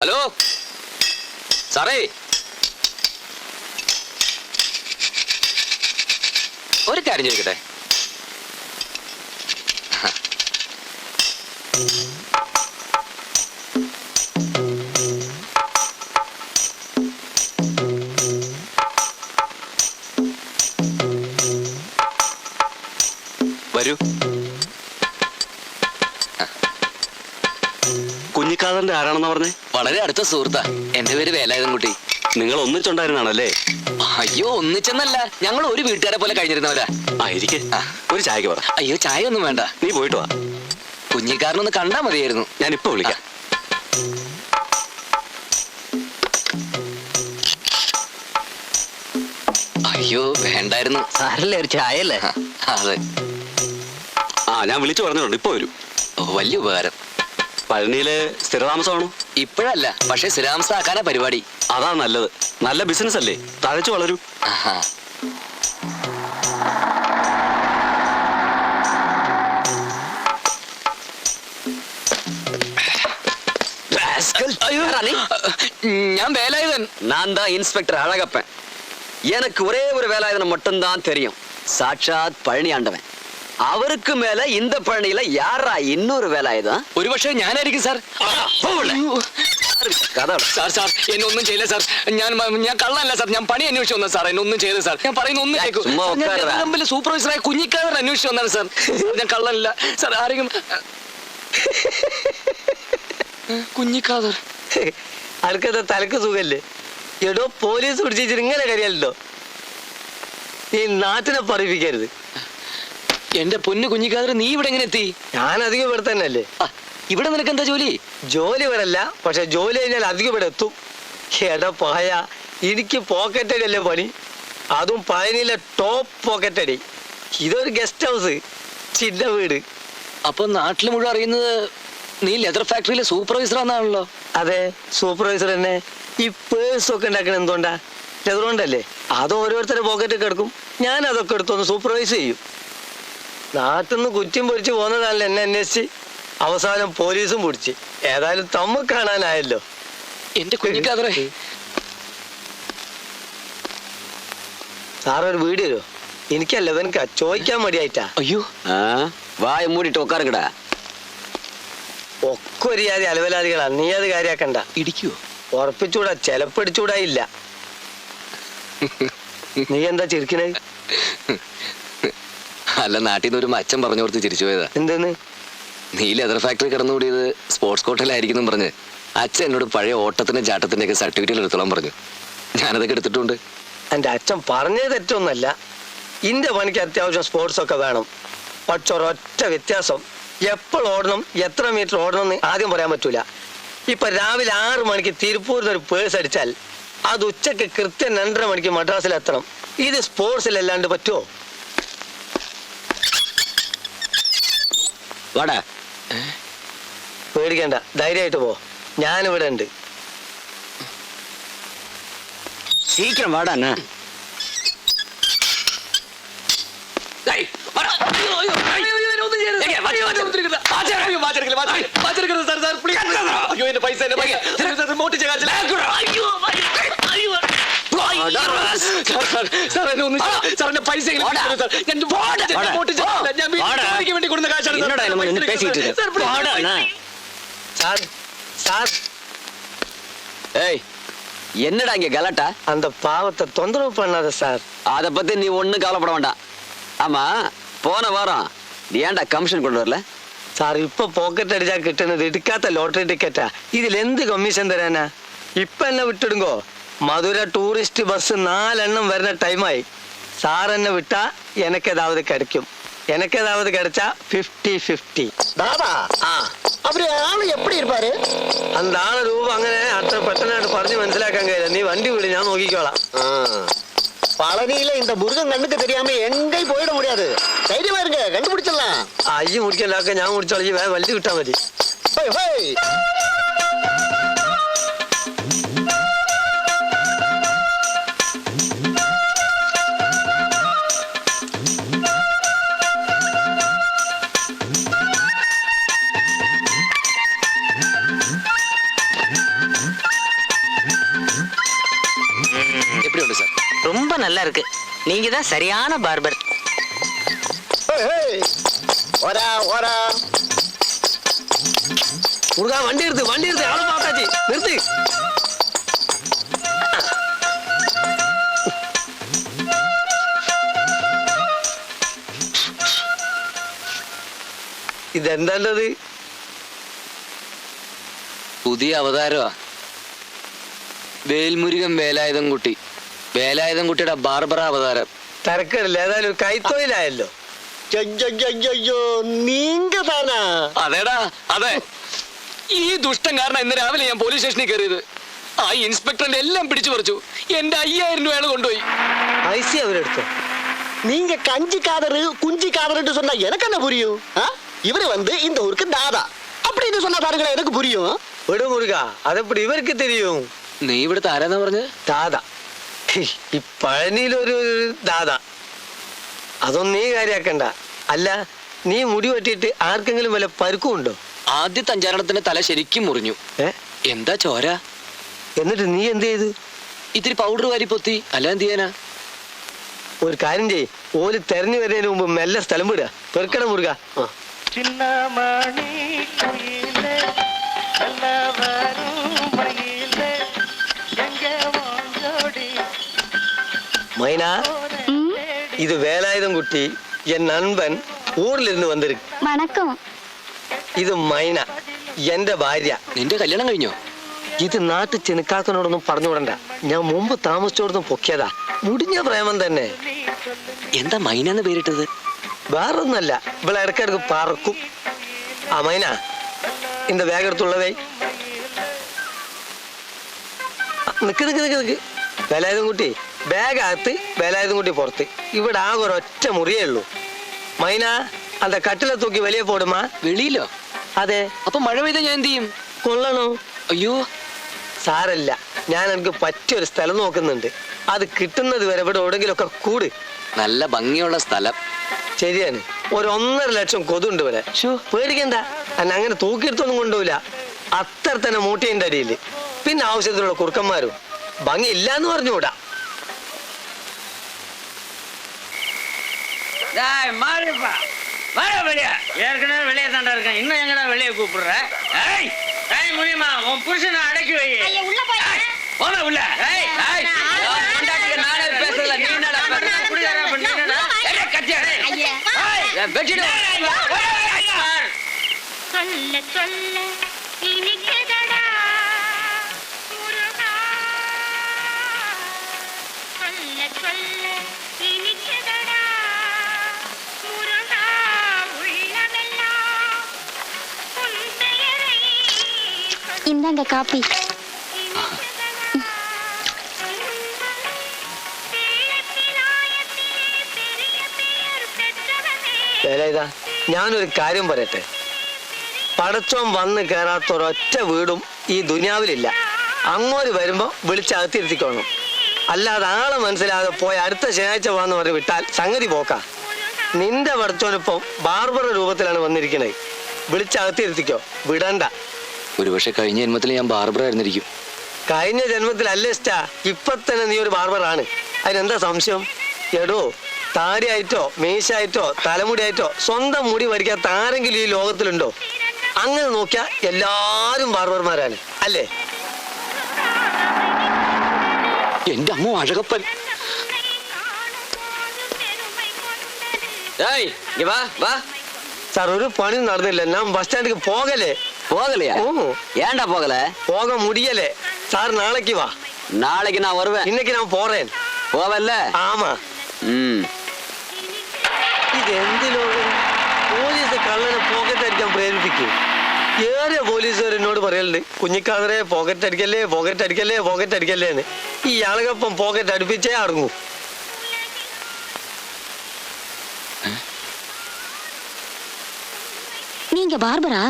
Hello? സാറേ? ഒരു കാര്യം ചോദിക്കട്ടെ? ആരാണെന്ന് പറഞ്ഞേ? വളരെ അടുത്ത സുഹൃത്താ. എന്റെ പേര് വേലായുധൻ കുട്ടി. നിങ്ങൾ ഒന്നിച്ചുണ്ടായിരുന്നാണല്ലേ? അയ്യോ ഒന്നിച്ചെന്നല്ല. ഞങ്ങൾ ഒരു വീട്ടുകാരെ പോലെ കഴിഞ്ഞിരുന്നവരാ. ആയിരിക്കെ ഒരു ചായക്ക് പറ. അയ്യോ ചായ ഒന്നും വേണ്ട. നീ പോയിട്ട് വാ. കുഞ്ഞിക്കാരനൊന്ന് കണ്ടാ മതിയായിരുന്നു. ഞാൻ ഇപ്പൊ വിളിക്കാം അയ്യോ വേണ്ടായിരുന്നു. സാരല്ലേ ഒരു ചായ അല്ലേ അതെ. ആ ഞാൻ വിളിച്ചു പറഞ്ഞിട്ടുണ്ട്. ഇപ്പൊ വരും. ഓ, വലിയ ഉപകാരം. പഴനിയില് സ്ഥിരതാമസമാണോ ഇപ്പോഴല്ല പക്ഷെ സ്ഥിരാംസാക്കാനാ പരിപാടി അതാ നല്ലത് നല്ല ബിസിനസ് അല്ലേ തഴച്ചു വളരൂ ആഹാ. ஐயோ, ராணி. ഞാൻ വേലായുധൻ நான் தான் இன்ஸ்பெக்டர் அழகப்பன் எனக்கு ஒரே ஒரு வேலாயுதனை மட்டும்தான் தெரியும் சாட்சாத் பழனி ஆண்டவன் അവർക്ക് മേലെ ഇന്ത പണിയില യാറാ ഇന്നൊരു വേല ഇത് ഒരുപക്ഷെ ഞാനായിരിക്കും സാർ. കഥ സാർ സാർ എന്നെ ഒന്നും ചെയ്യില്ല സാർ. ഞാൻ ഞാൻ കള്ളല്ല സാർ. ഞാൻ പണി അന്വേഷിച്ചു വന്നത് സാർ. എന്നെ ഒന്നും ചെയ്ത് സാർ. ഞാൻ പറയുന്ന ഒന്നും കേൾക്കും സൂപ്പർവൈസറായ കുഞ്ഞിക്കാരൻ അന്വേഷിച്ചു വന്നാണ് സാർ. ഞാൻ കള്ളനല്ല. സാർ ആരെങ്കിലും കുഞ്ഞിക്കാതർ. അനക്കത്തെ തലക്ക് സുഖല്ലേ? എടോ പോലീസ് പിടിച്ചിട്ട് ഇങ്ങനെ കരയാലോ ഈ നാട്ടിനെ പറയിപ്പിക്കരുത്. എന്റെ പൊന്നു കുഞ്ഞിക്കാതിരി നീ ഇവിടെ എങ്ങനെ എത്തി? ഞാൻ അധികം ഇവിടെ തന്നെ അല്ലേ ഇവിടെ നിനക്ക് എന്താ ജോലി? ജോലി ഇവിടെ അല്ല പക്ഷെ ജോലി കഴിഞ്ഞാൽ അധികം ഇവിടെ എത്തും. എടാ പായ എനിക്ക് പോക്കറ്റ് അടി അല്ലേ പണി? അതും പഴനിയിലെ ടോപ്പ് പോക്കറ്റടി ഇതൊരു ഗസ്റ്റ് ഹൗസ് ചിന്ന വീട്. അപ്പൊ നാട്ടിൽ മുഴുവൻ അറിയുന്നത് നീ ലെതർ ഫാക്ടറിയിലെ സൂപ്പർവൈസർ ആണെന്നാണല്ലോ? അതെ സൂപ്പർവൈസർ തന്നെ. ഈ പേഴ്സ് ഒക്കെ ഉണ്ടാക്കണ എന്തുകൊണ്ടാ? ലെതർ കൊണ്ടല്ലേ? അത് ഓരോരുത്തരുടെ പോക്കറ്റൊക്കെ എടുക്കും. ഞാൻ അതൊക്കെ എടുത്തൊന്ന് സൂപ്പർവൈസ് ചെയ്യും. നാട്ടിന്ന് കുറ്റം പൊരിച്ചു പോകുന്നതല്ല എന്നെ അന്വേഷിച്ച്. അവസാനം പോലീസും പിടിച്ച്. ഏതായാലും തമ്മ കാണാനായല്ലോ. എന്റെ കുഞ്ഞിക്കാതറേ. സാറൊരു വീട് തരുമോ എനിക്കല്ല ഇവനക്ക് ചോദിക്കാൻ മടിയായിട്ടാ. അയ്യോ. വായ മൂടിട്ട് ഉക്കാറുകടാ ഒക്കെ ഒരു ജാതി അലവലാദികളാ നീ അത് കാര്യാക്കണ്ട. ഇടിക്കോ ഉറപ്പിച്ചൂടാ ചെലപ്പടിച്ചൂടാ ഇല്ല. നീ എന്താ ചിരിക്കണേ? അല്ല നാട്ടിൽ നിന്ന് ഒരു മച്ചൻ പറഞ്ഞു കൊടുത്ത് ചിരിച്ചു പോയതാ. എന്തെന്ന്? നീ ലെതർ ഫാക്ടറി കിടന്നുകൂടിയത് സ്പോർട്സ് കോട്ടയിലായിരിക്കും പറഞ്ഞ്. അച്ഛൻ എന്നോട് പഴയ ഓട്ടത്തിന്റെ ചാട്ടത്തിന്റെ ഒക്കെ സർട്ടിഫിക്കറ്റ് എടുത്തോളാൻ പറഞ്ഞു. ഞാനതൊക്കെ എടുത്തിട്ടുണ്ട്. എന്റെ അച്ഛൻ പറഞ്ഞത് തെറ്റൊന്നല്ല. ഇന്റെ പണിക്ക് അത്യാവശ്യം സ്പോർട്സ് ഒക്കെ വേണം. പക്ഷെ ഒരൊറ്റ വ്യത്യാസം. എപ്പോൾ ഓടണം എത്ര മീറ്റർ ഓടണം എന്ന് ആദ്യം പറയാൻ പറ്റൂല. ഇപ്പൊ രാവിലെ ആറ് മണിക്ക് തിരുപ്പൂരിൽ ഒരു പേഴ്സ് അടിച്ചാൽ അത് ഉച്ചയ്ക്ക് കൃത്യം രണ്ടര മണിക്ക് മദ്രാസിൽ എത്തണം ഇത് സ്പോർട്സിലല്ലാണ്ട് പറ്റുമോ വാടാ. പേടിക്കണ്ട. ധൈര്യമായിട്ട് പോ. ഞാനിവിടെ ഉണ്ട്. സീക്രം വാടാ എന്നാ. അയ്യോ എന്റെ പൈസ എന്റെ പൈസ. റിമോട്ട് ചെയ്യാൻ അയ്യോ അയ്യോ സാർ സാർ എന്നെ ഒന്ന് സാർ എന്റെ പൈസ ഞാൻ என்னடா நம்ம நின்னு பேசிட்டு സാർ, இருக்க please, வாடா அண்ணா സാർ സാർ ஏய் என்னடா இங்க கலாட்டா அந்த பாவத்தை தொந்தரவு பண்ணாத சார் அத பத்தி நீ ஒண்ணும் கவலைப்பட வேண்டாம் ஆமா போன வாரம் நீ ஏன்டா கமிஷன் கொண்டு வரல സാർ ഇപ്പൊ പോക്കറ്റ് അടിച്ചാ കിട്ടുന്നത് എടുക്കാത്ത ലോട്ടറി ടിക്കറ്റാ ഇതിൽ എന്ത് കമ്മീഷൻ തരാനാ ഇപ്പൊ എന്നെ വിട്ടിടുങ്കോ മധുര ടൂറിസ്റ്റ് ബസ് നാലെണ്ണം വരുന്ന ടൈമായി സാർ എന്നെ വിട്ടാ എനക്കേതാവത് കിടക്കും എനക്കേതാവത് കിടച്ചാ ഫിഫ്റ്റി ഫിഫ്റ്റി தாதா ആ அவரு ஆளு எப்படி இருப்பாரு அந்த ആളെ രൂപം അങ്ങനെ അത്ര പെട്ടെന്നായിട്ട് പറഞ്ഞ് മനസ്സിലാക്കാൻ കഴിയില്ല നീ വണ്ടി വിട് ഞാൻ നോക്കിക്കോളാം ஆ. பழனியில இந்த முருகன் கண்ணுக்கு தெரியாம எங்கேயும் போயிட முடியாது தைரியமா இருங்க கண்டுபிடிச்சிடலாம் അയ്യ മുടിക്കണ്ടാക്ക ഞാൻ മുടിച്ചോളി വേറെ വണ്ടി കിട്ടാൻ മതി ஹோய், ஹோய். நல்லா இருக்கு நீங்க தான் சரியான பார்பர் ஏய், ஏய். ஓரா ஓரா முருகா வண்டி எடுத்து வண்டி எடுத்து ஆளு பார்த்தாச்சு நிறுத்து ഇതെന്താണ്ടത് പുതിയ അവതാരമാ വേൽമുരുകൻ വേലായുധം കുട്ടി വേലായുധം കുട്ടിയുടെ ബാർബറ അവതാരം തരക്കടില്ല ഏതായാലും കൈത്തൊഴിലായല്ലോ അയ്യോ നീങ്ക താനാ അതേടാ അതെ ഈ ദുഷ്ടൻ കാരണം ഇന്ന് രാവിലെ ഞാൻ പോലീസ് സ്റ്റേഷനിൽ കയറിയത് ആ ഇൻസ്പെക്ടറിന്റെ എല്ലാം പിടിച്ചു പറിച്ചു എന്റെ അയ്യായിരം രൂപ അയാൾ കൊണ്ടുപോയി ഐസി അവരെടുത്തോ நீங்க கஞ்சி காதரு குஞ்சி காதருன்னு சொன்னா எனக்கு என்ன புரியும் ஆ? இவரு வந்து இந்த ஊருக்கு தாதா அப்படின்னு சொன்னா பாருங்களேன் எனக்கு புரியும் വിടു മുരുക അതെപ്പടി ഇവർക്ക് തെരിയും നീ ഇവിടുത്തെ ആരാന്നാ പറഞ്ഞത് ദാദ ഈ പഴനിയിലൊരു ദാത. അതൊന്നും നീ കാര്യാക്കണ്ട. അല്ല നീ മുടി വെട്ടിട്ട് ആർക്കെങ്കിലും വല്ല പരുക്കുമുണ്ടോ ആദ്യത്തെ അഞ്ചാരണത്തിന്റെ തല ശരിക്കും മുറിഞ്ഞു. എന്താ ചോര? എന്നിട്ട് നീ എന്ത് ചെയ്ത്? ഇത്തിരി പൗഡർ വാരി പൊത്തി. അല്ല എന്ത് ചെയ്യാനാ? ഒരു കാര്യം ചെയ് ഓൽ തെരഞ്ഞു വരുന്നതിന് മുമ്പ് മെല്ലെ സ്ഥലം വിടുക. പെറുക്കട മുറുക. ചിന്നമണി കുയിലെ மைனா இது வேலாயுதம் குட்டி என் நண்பன் ஊர்ல இருந்து வந்திருக்கு வணக்கம் ഇത് മൈന എന്റെ ഭാര്യ നിന്റെ കല്യാണം കഴിഞ്ഞോ ഇത് നാട്ടു ചെനുക്കാക്കനോടൊന്നും പറഞ്ഞുവിടണ്ട ഞാൻ മുമ്പ് താമസിച്ചോടൊന്നും പൊക്കിയതാ മുടിഞ്ഞ പ്രേമം തന്നെ എന്താ മൈനെന്ന് പേരിട്ടത് വേറൊന്നല്ല ഇവിടെ ഇടയ്ക്കിടക്ക് പറക്കും ആ മൈന இந்த ബാഗ് എടുത്തുള്ളതേ നിക്ക് നിക്ക് നിക്ക് നിക്ക് വേലായുധം കുട്ടി ബാഗ് അകത്ത് വേലായുധം കുട്ടി പുറത്ത്. ഇവിടെ ആകെ ഒരൊറ്റ മുറിയേ ഉള്ളൂ. മൈന അന്ത കട്ടിലെ തൂക്കി വലിയ പോടുമാ വെളിയിലോ? അതെ. അപ്പൊ മഴ പെയ്ത ഞാൻ എന്ത് ചെയ്യും? കൊള്ളണോ? അയ്യോ. സാരല്ല. ഞാൻ എനിക്ക് പറ്റിയൊരു സ്ഥലം നോക്കുന്നുണ്ട്. അത് കിട്ടുന്നത് വരെ ഇവിടെ എവിടെങ്കിലുമൊക്കെ കൂട്. നല്ല ഭംഗിയുള്ള സ്ഥലം. ശരിയാണ്. ഒരു ഒന്നര ലക്ഷം കൊതുണ്ട് ഇവിടെ. പേടിക്കണ്ട. അല്ല അങ്ങനെ തൂക്കിയെടുത്തൊന്നും കൊണ്ടുപോയില്ല അത്ര തന്നെ മൂട്ടിയതിന്റെ അടിയിൽ. പിന്നെ ആവശ്യത്തിലുള്ള കുറുക്കന്മാരും. ഭംഗി ഇല്ല എന്ന് தாய் மாறுப்பா வர வெளியே. ஏற்கனவே வெளியே தாண்டா இருக்கேன். இன்னும் எங்கடா வெளியே கூப்பிடுற? ஏய் ஏய் முடியுமா உன் புருஷனை அடக்கி வை. ஐயா உள்ள போய் போன உள்ள. ஏய் ஏய் நானே பேசல நீ என்னடா இந்தாங்க காப்பி വേലായുധ ഞാനൊരു കാര്യം പറയട്ടെ പടച്ചോൻ വന്ന് കയറാത്ത ഒരൊറ്റ വീടും ഈ ദുനിയാവിലില്ല അങ്ങോട്ട് വരുമ്പോ വിളിച്ചകത്തിരുത്തിക്കോണം അല്ലാതെ ആളെ മനസ്സിലാതെ പോയി അടുത്ത ശനിയാഴ്ച വാന്ന് പറഞ്ഞ് വിട്ടാൽ സംഗതി പോക്കാ നിന്റെ പടച്ചോനിപ്പം ബാർബറ രൂപത്തിലാണ് വന്നിരിക്കണേ വിളിച്ചകത്തിരുത്തിക്കോ വിടണ്ട ഒരുപക്ഷെ കഴിഞ്ഞ ജന്മത്തിൽ ഞാൻ ബാർബർ ആയിരുന്നിരിക്കും. കഴിഞ്ഞ ജന്മത്തിലല്ലേ സ്റ്റാ ഇപ്പൊ തന്നെ നീ ഒരു ബാർബറാണ് അതിനെന്താ സംശയം? എടോ ആയിട്ടോ തലമുടി ആയിട്ടോ സ്വന്തം മുടി വരിക്കാത്ത ആരെങ്കിലും ഈ ലോകത്തിലുണ്ടോ? അങ്ങനെ നോക്കിയാ എല്ലാരും ബാർബർമാരാണ്. അല്ലേ? എന്റെ അമ്മ അഴകപ്പൻ. സാർ ഒരു പണി നടന്നില്ല. ഞാൻ ബസ് സ്റ്റാൻഡിലേക്ക് പോകലേ போகலையா ഓ ஏன்டா போகல പോക മുടിയലേ സാർ നാളേക്ക് വാ நாளைக்கு நான் வருவேன் ഇന്നേക്ക് ഞാൻ പോറേൻ போவல்ல ആമാ ம் ഇതെന്തിനോ പോലീസ് കള്ളനെ പോക്കറ്റ് അടിക്കാൻ പ്രേരിപ്പിക്കും ഏറെ പോലീസുകാർ എന്നോട് പറയലുണ്ട് കുഞ്ഞിക്കാതറെ പോക്കറ്റ് അടിക്കല്ലേ പോക്കറ്റ് അടിക്കല്ലേ പോക്കറ്റ് അടിക്കല്ലേ എന്ന് ഈ ആളുകപ്പം പോക്കറ്റ് അടുപ്പിച്ചേ അടങ്ങൂ நீங்க பார்பரா?